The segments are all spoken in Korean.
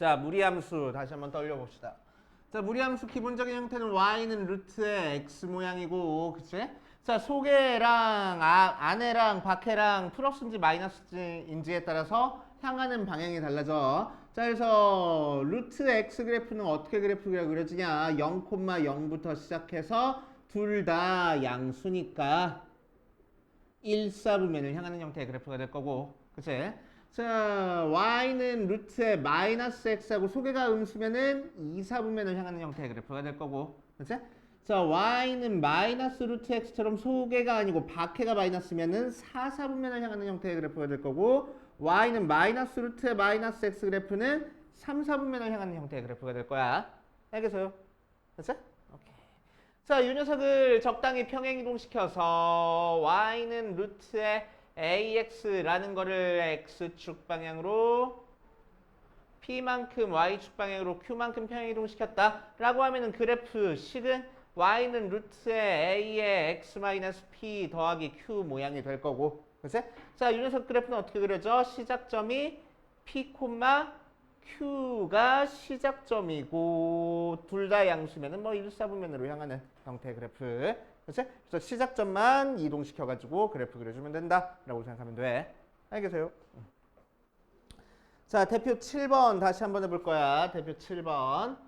자, 무리함수 다시 한번 떠올려 봅시다. 자, 무리함수 기본적인 형태는 y는 루트의 x 모양이고, 그치? 자, 속에랑 아, 안에랑 밖에랑 플러스인지 마이너스인지에 따라서 향하는 방향이 달라져. 자, 그래서 루트 x 그래프는 어떻게 그래프가 그려지냐? 0,0부터 시작해서 둘 다 양수니까 1, 4분면을 향하는 형태의 그래프가 될 거고, 그치? 자, y는 루트에 마이너스 x하고 소개가 음수면은 2, 4분면을 향하는 형태의 그래프가 될 거고, 그치? 자, y는 마이너스 루트 x처럼 소개가 아니고 밖에가 마이너스면은 4, 4분면을 향하는 형태의 그래프가 될 거고, y는 마이너스 루트에 마이너스 x 그래프는 3, 4분면을 향하는 형태의 그래프가 될 거야. 알겠어요? 됐어? 오케이. 자, 이 녀석을 적당히 평행 이동시켜서 y는 루트에 ax라는 거를 x축 방향으로 p만큼 y축 방향으로 q만큼 평행 이동시켰다 라고 하면은 그래프 식은 y는 루트에 a의 x-p 더하기 q 모양이 될 거고 그치? 자, 이 녀석 그래프는 어떻게 그려져? 시작점이 p, q가 시작점이고 둘 다 양수면은 뭐 1, 4분면으로 향하는 형태의 그래프 그치? 그래서 시작점만 이동시켜가지고 그래프 그려주면 된다라고 생각하면 돼 알겠어요? 자, 대표 7번 다시 한번 해볼 거야. 대표 7번.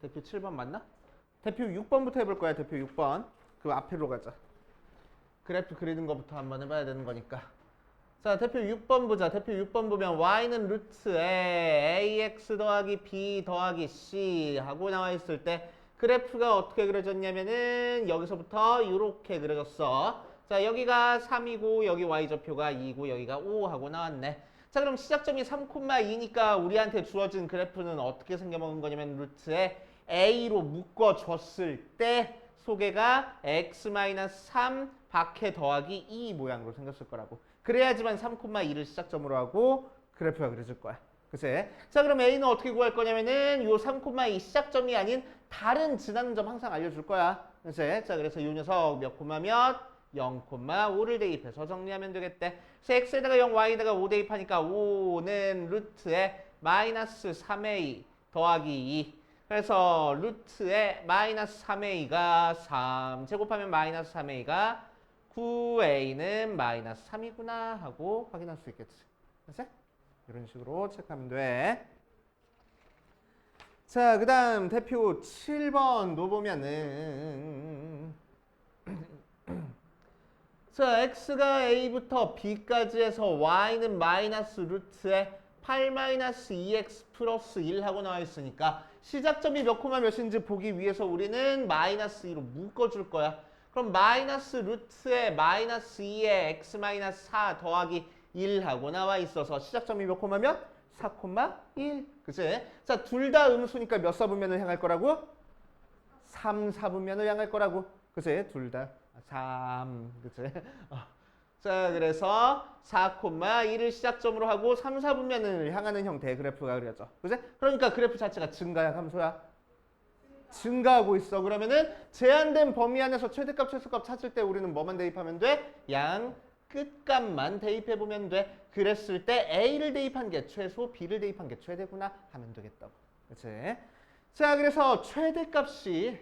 대표 7번 맞나? 대표 6번부터 해볼 거야. 대표 6번. 그 앞으로 가자. 그래프 그리는 거부터 한번 해봐야 되는 거니까. 자, 대표 6번 보자. 대표 6번 보면 y는 루트에 ax 더하기 b 더하기 c 하고 나와 있을 때 그래프가 어떻게 그려졌냐면은 여기서부터 이렇게 그려졌어. 자, 여기가 3이고 여기 y좌표가 2고 여기가 5 하고 나왔네. 자, 그럼 시작점이 3,2니까 우리한테 주어진 그래프는 어떻게 생겨먹은 거냐면 루트에 a로 묶어줬을 때 소개가 x-3 밖에 더하기 2 모양으로 생겼을 거라고. 그래야지만 3,2를 시작점으로 하고 그래프가 그려질 거야. 그치? 자, 그럼 A는 어떻게 구할 거냐면은 요 3,2 시작점이 아닌 다른 지나는 점 항상 알려줄 거야. 그치? 자, 그래서 요 녀석 몇 콤마 몇? 0,5를 대입해서 정리하면 되겠대. 그래서 x에다가 0, y에다가 5 대입하니까 5는 루트에 마이너스 3a 더하기 2. 그래서 루트에 마이너스 3a가 3 제곱하면 마이너스 3a가 9a는 마이너스 3이구나 하고 확인할 수 있겠지. 그치? 이런 식으로 체크하면 돼. 자, 그 다음 대표 7번도 보면은 자, x가 a부터 b까지 해서 y는 마이너스 루트에 8 마이너스 2x 플러스 1 하고 나와 있으니까 시작점이 몇 코마 몇인지 보기 위해서 우리는 마이너스 2로 묶어줄 거야. 그럼 마이너스 루트에 마이너스 2에 x 마이너스 4 더하기 1 하고 나와 있어서 시작점이 몇 코마면 4 코마 1. 그치? 자, 둘 다 음수니까 몇 사분면을 향할 거라고? 3 사분면을 향할 거라고. 그치? 둘 다. 3. 그치? 어. 자, 그래서 4, 1을 시작점으로 하고 3, 4분면을 향하는 형태의 그래프가 그려져. 그치? 그러니까 그래프 자체가 증가야, 감소야? 증가하고 있어. 그러면은 제한된 범위 안에서 최대값, 최소값 찾을 때 우리는 뭐만 대입하면 돼? 양 끝값만 대입해 보면 돼. 그랬을 때 A를 대입한 게 최소, B를 대입한 게 최대구나 하면 되겠다고. 그치? 자, 그래서 최대값이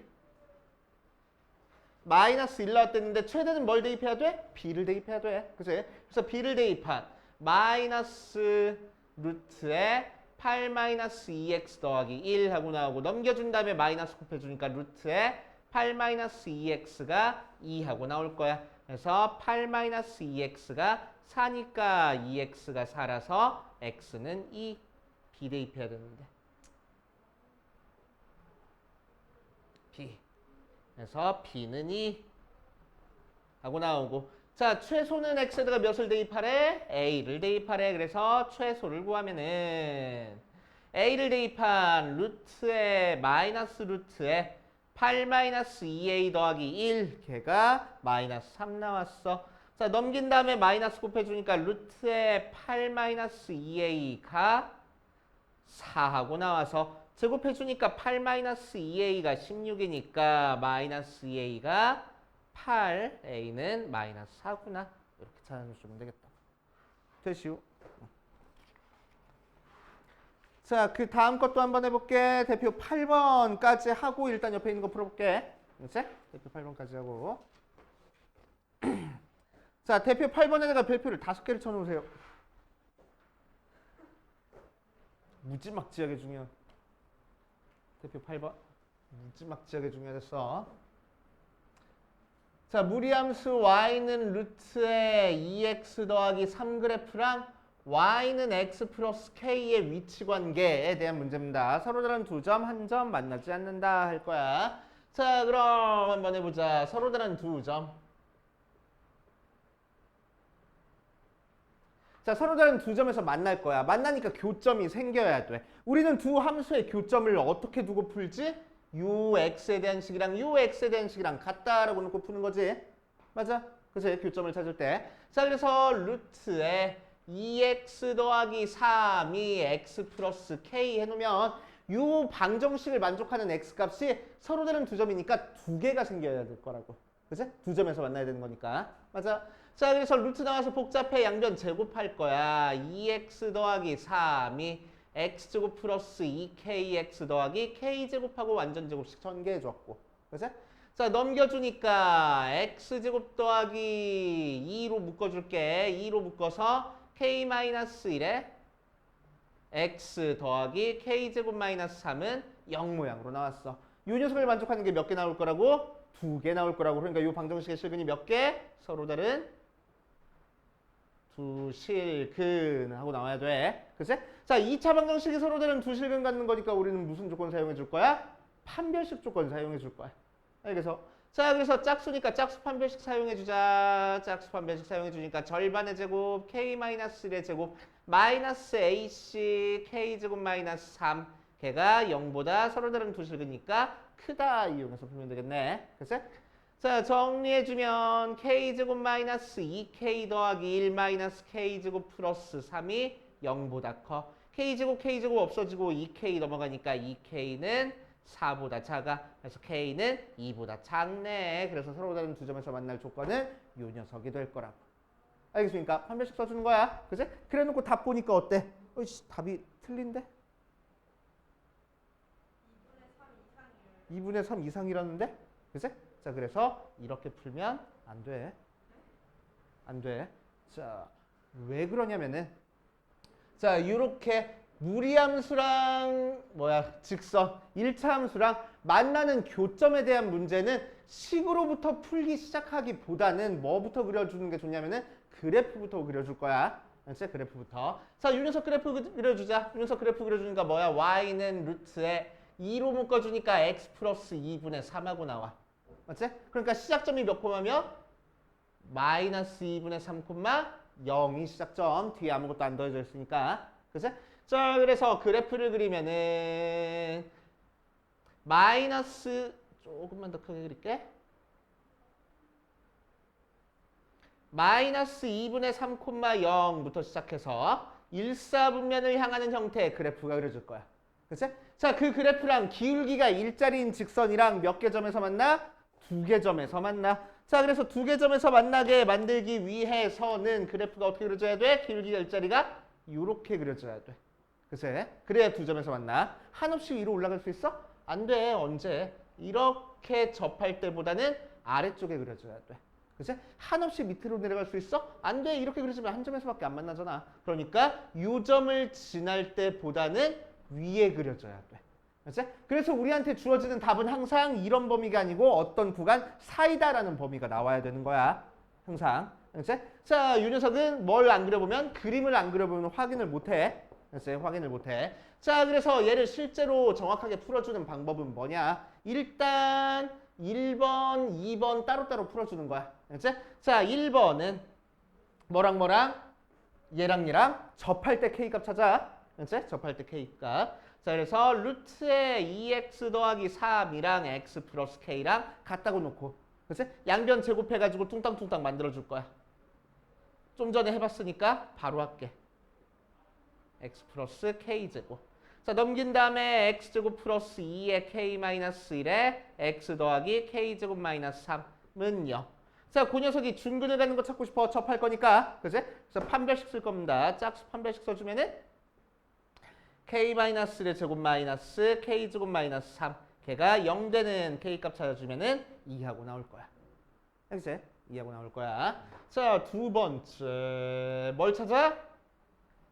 마이너스 1 나왔댔는데 최대는 뭘 대입해야 돼? B를 대입해야 돼. 그치? 그래서 B를 대입한 마이너스 루트에 8 마이너스 2x 더하기 1 하고 나오고 넘겨준 다음에 마이너스 곱해주니까 루트에 8 마이너스 2x가 2 하고 나올 거야. 그래서 8 마이너스 2x가 4니까 2x가 4라서 x는 2 b 대입해야 되는데 b 그래서 b는 2 하고 나오고 자 최소는 x에다가 몇을 대입하래? a를 대입하래 그래서 최소를 구하면은 a를 대입한 루트에 마이너스 루트에 8 마이너스 2a 더하기 1 걔가 마이너스 3 나왔어 자 넘긴 다음에 마이너스 곱해주니까 루트에 8 마이너스 2a가 4하고 나와서 제곱해주니까 8 마이너스 2a가 16이니까 마이너스 2a가 8 a는 마이너스 4구나 이렇게 찾아주시면 되겠다. 되시오. 자, 그 다음 것도 한번 해볼게. 대표 8번까지 하고 일단 옆에 있는 거 풀어볼게. 이제 대표 8번까지 하고. 자, 대표 8번에다가 별표를 다섯 개를 쳐놓으세요. 무지막지하게 중요한. 대표 8번. 무지막지하게 중요했어. 자, 무리함수 y는 루트의 2x 더하기 3 그래프랑 y는 x 플러스 k의 위치 관계에 대한 문제입니다. 서로 다른 두 점, 한 점 만나지 않는다 할 거야. 자, 그럼 한번 해보자. 서로 다른 두 점. 자, 서로 다른 두 점에서 만날 거야. 만나니까 교점이 생겨야 돼. 우리는 두 함수의 교점을 어떻게 두고 풀지? ux에 대한 식이랑 ux에 대한 식이랑 같다라고 놓고 푸는 거지. 맞아? 그래서 교점을 찾을 때. 자, 그래서 루트에 2x 더하기 3이 x 플러스 k 해놓으면 요 방정식을 만족하는 x 값이 서로 다른 두 점이니까 두 개가 생겨야 될 거라고. 그치? 두 점에서 만나야 되는 거니까. 맞아? 자, 그래서 루트 나와서 복잡해 양변 제곱할 거야. 2x 더하기 3이 x제곱 플러스 2kx 더하기 k제곱하고 완전 제곱식 전개해 줬고. 그치? 자, 넘겨주니까 x제곱 더하기 2로 묶어줄게. 2로 묶어서 k-1에 x 더하기 k제곱 마이너스 3은 0 모양으로 나왔어. 이 녀석을 만족하는 게 몇 개 나올 거라고? 두 개 나올 거라고. 그러니까 이 방정식의 실근이 몇 개? 서로 다른 두 실근 하고 나와야 돼. 그치? 자, 2차 방정식이 서로 다른 두 실근 갖는 거니까 우리는 무슨 조건 사용해 줄 거야? 판별식 조건 사용해 줄 거야. 그래서 자, 그래서 짝수니까 짝수 판별식 사용해 주자. 짝수 판별식 사용해 주니까 절반의 제곱 k-1의 제곱 마이너스 ac k제곱 마이너스 3 걔가 0보다 서로 다른 두 실근이니까 크다 이용해서 풀면 되겠네. 그치? 자, 정리해주면 k제곱 마이너스 2k 더하기 1 마이너스 k제곱 플러스 3이 0보다 커. k제곱 k제곱 없어지고 2k 넘어가니까 2k는 4보다 작아. 그래서 k는 2보다 작네. 그래서 서로 다른 두 점에서 만날 조건은 요 녀석이 될 거라고. 알겠습니까? 판별식 써주는 거야. 그치? 그래 놓고 답 보니까 어때? 어이씨, 답이 틀린데? 2분의 3 이상이라는데? 그치? 자, 그래서 이렇게 풀면 안 돼. 안 돼. 자, 왜 그러냐면은 자, 이렇게 무리함수랑 뭐야, 직선, 1차 함수랑 만나는 교점에 대한 문제는 식으로부터 풀기 시작하기보다는 뭐부터 그려주는 게 좋냐면은 그래프부터 그려줄 거야. 알지? 그래프부터. 자, 이 녀석 그래프 그- 그려주자. 이 녀석 그래프 그려주니까 뭐야? y는 루트에 2로 묶어주니까 x 플러스 2분의 3하고 나와. 맞지? 그러니까 시작점이 몇 콤마면? 마이너스 2분의 3 콤마 0이 시작점. 뒤에 아무것도 안 더해져 있으니까. 그치? 자, 그래서 그래프를 그리면은 마이너스 조금만 더 크게 그릴게. 마이너스 2분의 3 콤마 0부터 시작해서 일사분면을 향하는 형태의 그래프가 그려질 거야. 그치? 자, 그 그래프랑 기울기가 일자리인 직선이랑 몇 개 점에서 만나? 두 개 점에서 만나. 자, 그래서 두 개 점에서 만나게 만들기 위해서는 그래프가 어떻게 그려져야 돼? 기울기가 일자리가 이렇게 그려져야 돼. 그치? 그래야 두 점에서 만나. 한없이 위로 올라갈 수 있어? 안 돼. 언제? 이렇게 접할 때보다는 아래쪽에 그려져야 돼. 그치? 한없이 밑으로 내려갈 수 있어? 안 돼. 이렇게 그려지면 한 점에서밖에 안 만나잖아. 그러니까 요 점을 지날 때보다는 위에 그려져야 돼. 그치? 그래서 우리한테 주어지는 답은 항상 이런 범위가 아니고 어떤 구간 사이다라는 범위가 나와야 되는 거야. 항상. 그치? 자, 이 녀석은 뭘 안 그려보면 그림을 안 그려보면 확인을 못해. 그치? 확인을 못해. 자, 그래서 얘를 실제로 정확하게 풀어주는 방법은 뭐냐? 일단 1번, 2번 따로따로 풀어주는 거야. 그치? 자, 1번은 뭐랑 뭐랑 얘랑 얘랑 접할 때 K값 찾아. 그치? 접할 때 K값. 자, 그래서 루트에 2x 더하기 3이랑 x 플러스 k랑 같다고 놓고, 그치? 양변 제곱해가지고 퉁땅퉁땅 만들어줄 거야. 좀 전에 해봤으니까 바로 할게. X 플러스 k 제곱. 자, 넘긴 다음에 x 제곱 플러스 2의 k 마이너스 1에 x 더하기 k 제곱 마이너스 3. 은 0. 자, 그 녀석이 중근을 가는 거 찾고 싶어. 접할 거니까. 그지? 그래서 판별식 쓸 겁니다. 짝수 판별식 써주면은 k-의 제곱 마이너스 k 제곱 마이너스 3. 걔가 0 되는 k 값 찾아주면은 2하고 나올 거야. 알겠지? 2하고 나올 거야. 자, 두 번째. 뭘 찾아?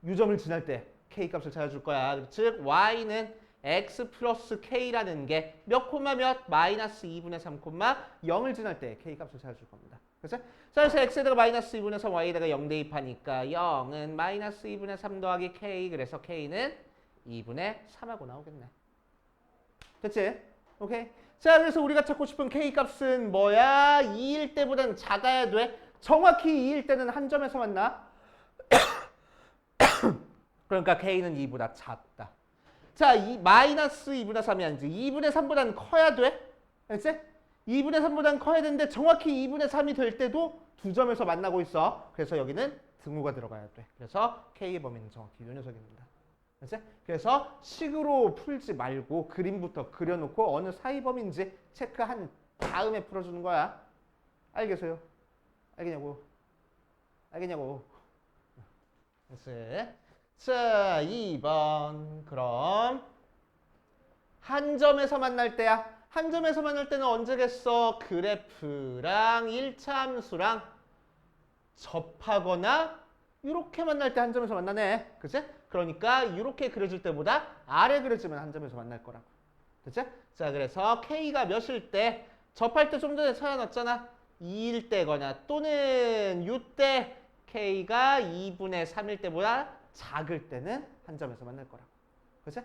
유점을 지날 때 k 값을 찾아줄 거야. 즉, y는 x 플러스 k라는 게 몇 콤마 몇? 마이너스 2분의 3 콤마 0을 지날 때 k 값을 찾아줄 겁니다. 그래서 자, 그래서 x에다가 마이너스 2분의 3, y에다가 0 대입하니까 0은 마이너스 2분의 3 더하기 k 그래서 k는 2분의 3하고 나오겠네. 됐지? 오케이. 자, 그래서 우리가 찾고 싶은 k 값은 뭐야? 2일 때보다는 작아야 돼. 정확히 2일 때는 한 점에서 만나. 그러니까 k는 2보다 작다. 자, 이 마이너스 2분의 3이 아니지. 2분의 3보다는 커야 돼. 알지? 2분의 3보다는 커야 되는데 정확히 2분의 3이 될 때도 두 점에서 만나고 있어. 그래서 여기는 등호가 들어가야 돼. 그래서 k의 범위는 정확히 이 녀석입니다. 알지? 그래서 식으로 풀지 말고 그림부터 그려놓고 어느 사이 범위인지 체크한 다음에 풀어주는 거야. 알겠어요? 알겠냐고? 알겠냐고? 됐지? 자, 2번. 그럼 한 점에서 만날 때야. 한 점에서 만날 때는 언제겠어? 그래프랑 1차 함수랑 접하거나 이렇게 만날 때 한 점에서 만나네. 그치? 그러니까 이렇게 그려질 때보다 아래 그려지면 한 점에서 만날 거라고. 그치? 자, 그래서 K가 몇일 때 접할 때 좀 전에 찾아놨잖아. 2일 때거나 또는 6때 K가 2분의 3일 때보다 작을 때는 한 점에서 만날 거라고. 그치?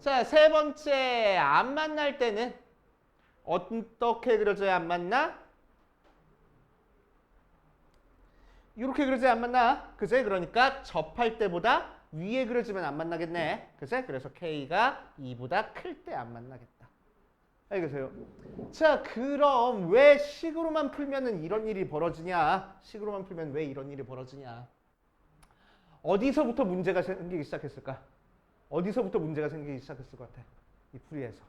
자, 세 번째 안 만날 때는 어떻게 그려져야 안 만나? 이렇게 그려져야 안 만나. 그제? 그러니까 접할 때보다 위에 그려지면 안 만나겠네. 그제? 그래서 K가 2보다 클 때 안 만나겠다. 알겠어요? 자, 그럼 왜 식으로만 풀면은 이런 일이 벌어지냐? 식으로만 풀면 왜 이런 일이 벌어지냐? 어디서부터 문제가 생기기 시작했을까? 어디서부터 문제가 생기기 시작했을 것 같아? 이 풀이에서.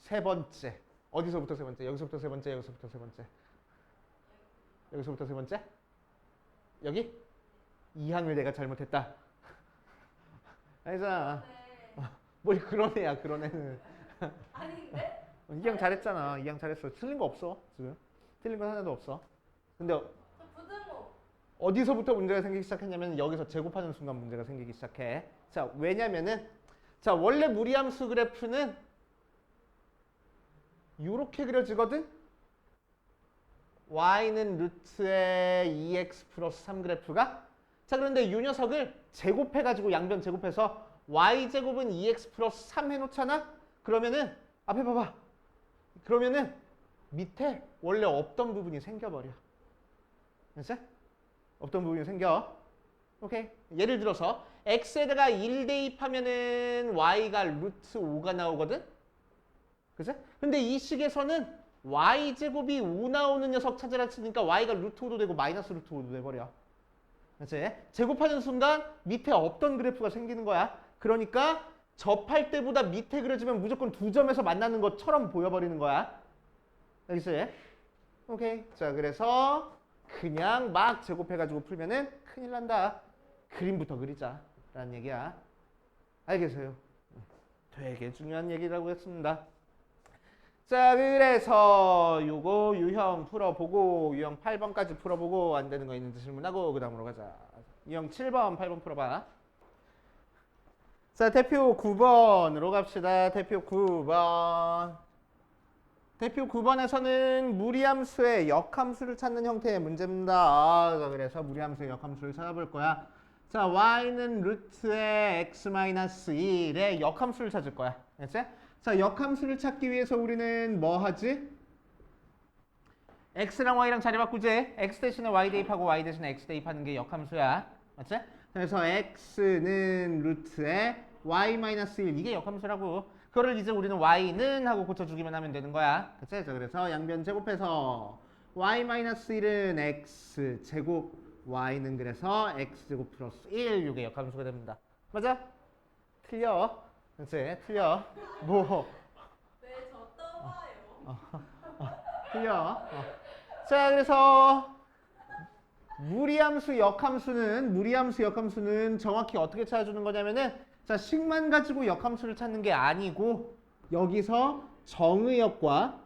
세 번째. 어디서부터 세 번째? 여기서부터 세 번째, 여기서부터 세 번째. 여기서부터 세 번째? 여기? 이 항을 내가 잘못했다. 아니잖아. 뭘 그런 애야, 그런 애는. 아닌데? 이항 잘했잖아. 이항 잘했어. 틀린 거 없어, 지금. 틀린 건 하나도 없어. 근데. 어디서부터 문제가 생기기 시작했냐면 여기서 제곱하는 순간 문제가 생기기 시작해. 자, 왜냐면은 자, 원래 무리함수 그래프는 이렇게 그려지거든. y는 루트의 2x 플러스 3 그래프가 자, 그런데 이 녀석을 제곱해 가지고 양변 제곱해서 y 제곱은 2x 플러스 3 해놓잖아. 그러면은 앞에 봐봐. 그러면은 밑에 원래 없던 부분이 생겨버려. 됐 어? 없던 부분이 생겨. 오케이. 예를 들어서 x에다가 1 대입하면은 y가 루트 5가 나오거든. 그죠? 근데 이 식에서는 y 제곱이 5 나오는 녀석 찾으라 치니까 y가 루트 5도 되고 마이너스 루트 5도 돼버려. 그치? 제곱하는 순간 밑에 없던 그래프가 생기는 거야. 그러니까 접할 때보다 밑에 그려지면 무조건 두 점에서 만나는 것처럼 보여버리는 거야. 알겠어요? 오케이. 자, 그래서 그냥 막 제곱해가지고 풀면은 큰일 난다. 그림부터 그리자. 라는 얘기야. 알겠어요? 되게 중요한 얘기라고 했습니다. 자, 그래서 요거 유형 풀어보고 유형 8번까지 풀어보고 안 되는 거 있는지 질문하고 그 다음으로 가자. 유형 7번, 8번 풀어봐. 자, 대표 9번으로 갑시다. 대표 9번. 대표 9번에서는 무리함수의 역함수를 찾는 형태의 문제입니다. 자, 그래서 무리함수의 역함수를 찾아볼 거야. 자, y는 루트의 x-1의 역함수를 찾을 거야. 알겠지? 자, 역함수를 찾기 위해서 우리는 뭐 하지? x랑 y랑 자리 바꾸지? x 대신에 y 대입하고 y 대신에 x 대입하는 게 역함수야. 맞지? 그래서 x는 루트의 y-1 이게 역함수라고. 그거를 이제 우리는 y는 하고 고쳐주기만 하면 되는 거야. 그치? 자, 그래서 양변 제곱해서 y-1은 x 제곱 y는 그래서 x 제곱 플러스 1 이게 역함수가 됩니다. 맞아? 틀려. 그치? 틀려. 뭐 왜저 떠봐요? 틀려. 어. 자, 그래서 무리함수, 역함수는 무리함수, 역함수는 정확히 어떻게 찾아주는 거냐면은 자, 식만 가지고 역함수를 찾는 게 아니고 여기서 정의역과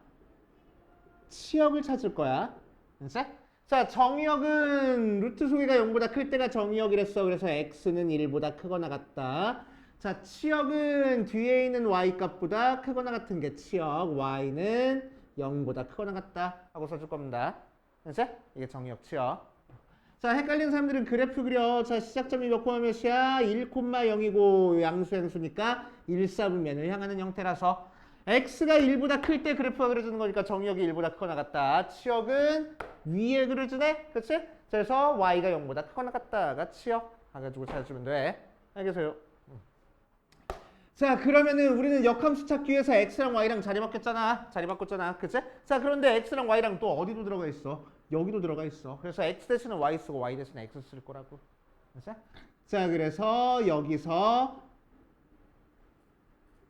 치역을 찾을 거야. 알았지? 자, 정의역은 루트 소개가 0보다 클 때가 정의역이랬어. 그래서 x는 1보다 크거나 같다. 자, 치역은 뒤에 있는 y 값보다 크거나 같은 게 치역, y는 0보다 크거나 같다 하고 써줄 겁니다. 알았지? 이게 정의역 치역. 자, 헷갈리는 사람들은 그래프 그려. 자, 시작점이 몇 콤마 몇이야? 1,0이고 양수 양수니까 1, 4분면을 향하는 형태라서 x가 1보다 클 때 그래프가 그려지는 거니까 정의역이 1보다 크거나 같다. 치역은 위에 그려지네? 그치? 그래서 y가 0보다 크거나 같다가 치역 해가지고 찾아주면 돼. 알겠어요? 음. 자 그러면은 우리는 역함수 찾기 위해서 x랑 y랑 자리 바뀌었잖아 자리 바꿨잖아 그치? 자 그런데 x랑 y랑 또 어디도 들어가 있어 여기도 들어가 있어 그래서 x 대신에 y 쓰고 y 대신에 x 쓸 거라고 그치? 자 그래서 여기서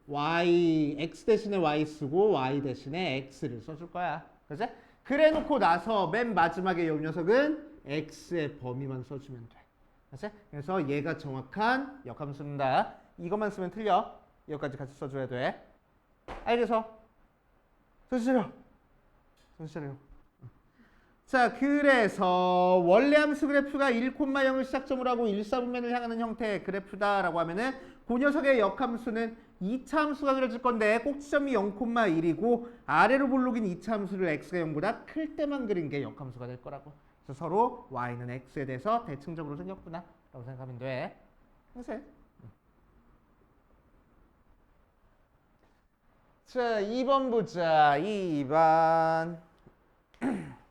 y x 대신에 y 쓰고 y 대신에 x를 써줄 거야 그치? 그래 놓고 나서 맨 마지막에 이 녀석은 x의 범위만 써주면 돼 그치? 그래서 얘가 정확한 역함수입니다 이것만 쓰면 틀려 여기까지 같이 써줘야 돼 알겠어? 정신 차려 정신 차려 자 그래서 원래 함수 그래프가 1,0을 시작점으로 하고 1, 4분면을 향하는 형태의 그래프다라고 하면은 그 녀석의 역함수는 2차 함수가 그려질 건데 꼭지점이 0,1이고 아래로 볼록인 2차 함수를 x가 0보다 클 때만 그린 게 역함수가 될 거라고. 그래서 서로 y는 x에 대해서 대칭적으로 생겼구나 라고 생각하면 돼. 그래서 자 2번 보자. 2번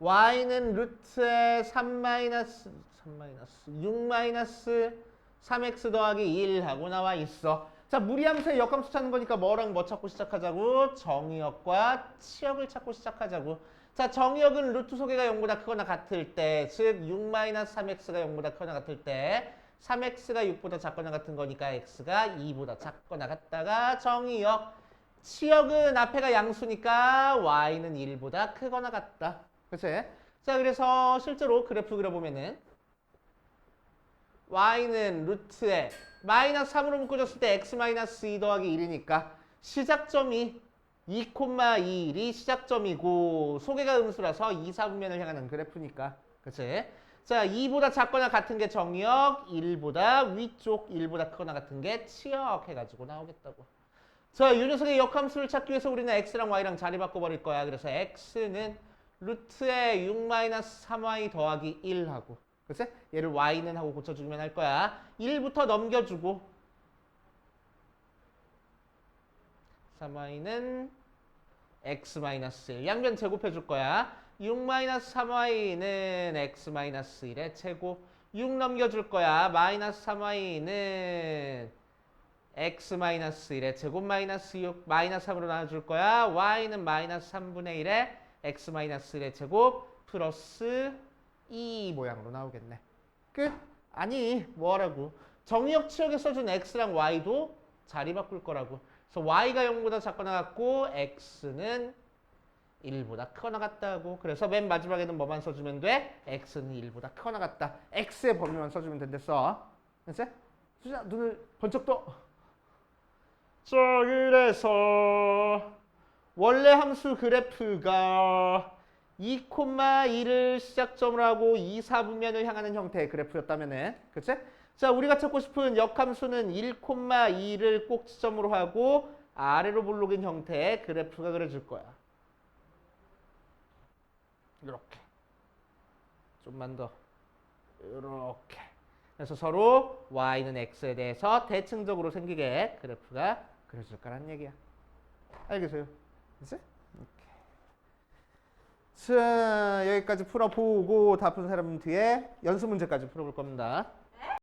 y는 루트에 3 마이너스 3 마이너스 6 마이너스 3x 더하기 1 하고 나와 있어. 자 무리함수의 역함수 찾는 거니까 뭐랑 뭐 찾고 시작하자고? 정의역과 치역을 찾고 시작하자고. 자 정의역은 루트 소개가 0보다 크거나 같을 때, 즉6 마이너스 3x가 0보다 크거나 같을 때 3x가 6보다 작거나 같은 거니까 x가 2보다 작거나 같다가 정의역. 치역은 앞에가 양수니까 y는 1보다 크거나 같다. 그치? 자, 그래서 실제로 그래프 그려보면은 y는 루트에 마이너스 3으로 묶어줬을 때 x 마이너스 2 더하기 1이니까 시작점이 2,2이 시작점이고 소개가 음수라서 2, 4분면을 향하는 그래프니까 그치? 자, 2보다 작거나 같은 게 정의역, 1보다 위쪽, 1보다 크거나 같은 게 치역 해가지고 나오겠다고. 자, 이 녀석의 역함수를 찾기 위해서 우리는 x랑 y랑 자리 바꿔버릴 거야. 그래서 x는 루트에 6-3y 더하기 1하고 그치? 얘를 y는 하고 고쳐주면 할 거야. 1부터 넘겨주고 3y는 x-1 양변 제곱해 줄 거야. 6-3y는 x-1의 제곱 6 넘겨줄 거야. 마이너스 3y는 x-1의 제곱 마이너스 6 마이너스 3으로 나눠줄 거야. y는 마이너스 3분의 1에 x-1의 제곱 플러스 2 모양으로 나오겠네. 끝? 아니 뭐라고 정의역 치역에 써준 x랑 y도 자리 바꿀 거라고. 그래서 y가 0보다 작거나 같고 x는 1보다 크거나 같다고. 그래서 맨 마지막에는 뭐만 써주면 돼? x는 1보다 크거나 같다. x의 범위만 써주면 된댔어. 됐어? 수자 눈을 번쩍 떠. 자 그래서 원래 함수 그래프가 2,2를 시작점으로 하고 2, 4분면을 향하는 형태의 그래프였다면은 그치? 자 우리가 찾고 싶은 역함수는 1,2를 꼭지점으로 하고 아래로 볼록인 형태의 그래프가 그려질 거야. 이렇게. 좀만 더. 이렇게. 그래서 서로 y는 x에 대해서 대칭적으로 생기게 그래프가 그려질 거란 얘기야. 알겠어요? 이제? 자 여기까지 풀어보고 다 푼 사람 뒤에 연습 문제까지 풀어볼 겁니다.